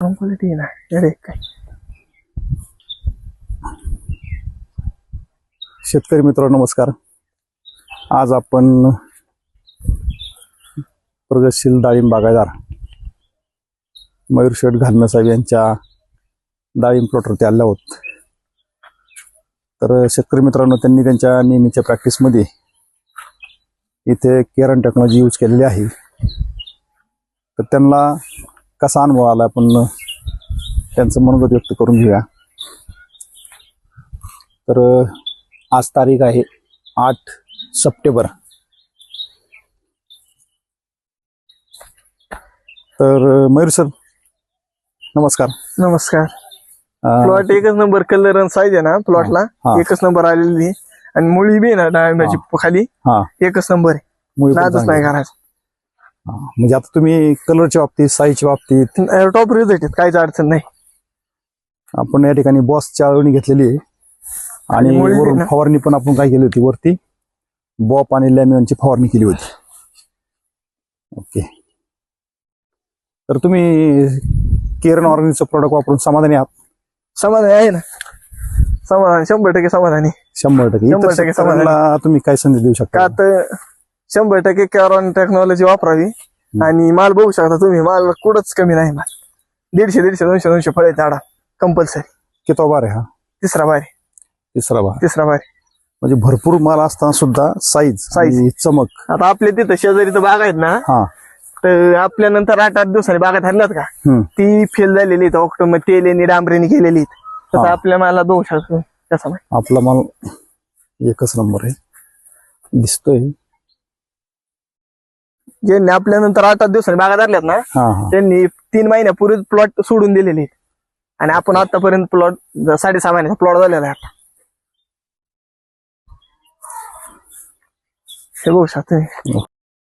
Quality ना काय शेतकरी मित्र नमस्कार. आज आपण प्रगतशील डाळिंब बागायदार मयूर शेठ घालण्यासाहेब साहेब यांच्या डाळिंब प्लॉटवरती आले आहोत. तर शेतकरी मित्रांनो त्यांनी त्यांच्या नेहमीच्या प्रॅक्टिसमध्ये इथे केरन टेक्नॉलॉजी यूज केलेली आहे. तर त्यांना कसा अनुभव आला आपण त्यांचं मनोगत व्यक्त करून घेऊया. तर आज तारीख आहे आठ सप्टेंबर. तर मयूर सर नमस्कार. नमस्कार. अं, प्लॉट एकच नंबर कलर आणि साईज आहे ना प्लॉटला हा. एकच नंबर आलेली. आणि मुळी बी आहे ना डाळिंबाची खाली. हा. एकच नंबर आहे. मुळी पण नादच चांगली नाही. करायचं म्हणजे आता तुम्ही कलरच्या बाबतीत साईजच्या बाबतीत टॉप रिझल्ट आहेत काहीच अडचण नाही. आपण या ठिकाणी बॉसची आळवणी घेतलेली आहे. आणि आणि मुळी वरून ना. फवारणी पण आपण काय केली होती वरती. बॉप आणि लॅमियनची फवारणी केली होती. ओके तर तुम्ही केरन ऑर्गॅनिकचं प्रोडक्ट वापरून समाधानी आहात? समाधान आहे ना. समाधान शंभर टक्के समाधानी. शंभर टक्के. शंभर इतर टक्के शेतकऱ्यांना तुम्ही काय संधी देऊ का शकता तर शंभर टक्के कॅरॉन टेक्नॉलॉजी वापरावी. आणि माल बघू शकता तुम्ही माल कुठंच कमी नाही माल. दीडशे दीडशे दोनशे दोनशे फळे झाडा कंपल्सरी किती बार आहे हा? तिसरा बार आहे, तिसरा बार तिसरा बार. म्हणजे भरपूर माल असताना सुद्धा साईज. आणि चमक. आता आपल्या तिथं शेजारी तर बाग आहेत ना हा. तर आपल्या नंतर आठ आठ दिवसांनी बागात हरल्यात का? हम्म. ती फेल झालेली आहेत ऑक्टोबर तेलेनी डांबरेनी केलेली आहेत. तसं हा. आपल्या मला असतो तसा नाही आपला माल एकच नंबर आहे. दिसतोय. ज्यांनी आपल्या नंतर आठ आठ दिवसांनी बागात हरल्यात ना हा हा. त्यांनी तीन महिन्यापूर्वीच प्लॉट सोडून दिलेले आहेत. आणि आपण आतापर्यंत प्लॉट साडेसहा महिन्याचा प्लॉट झालेला आहे आता. हे बघू शकता.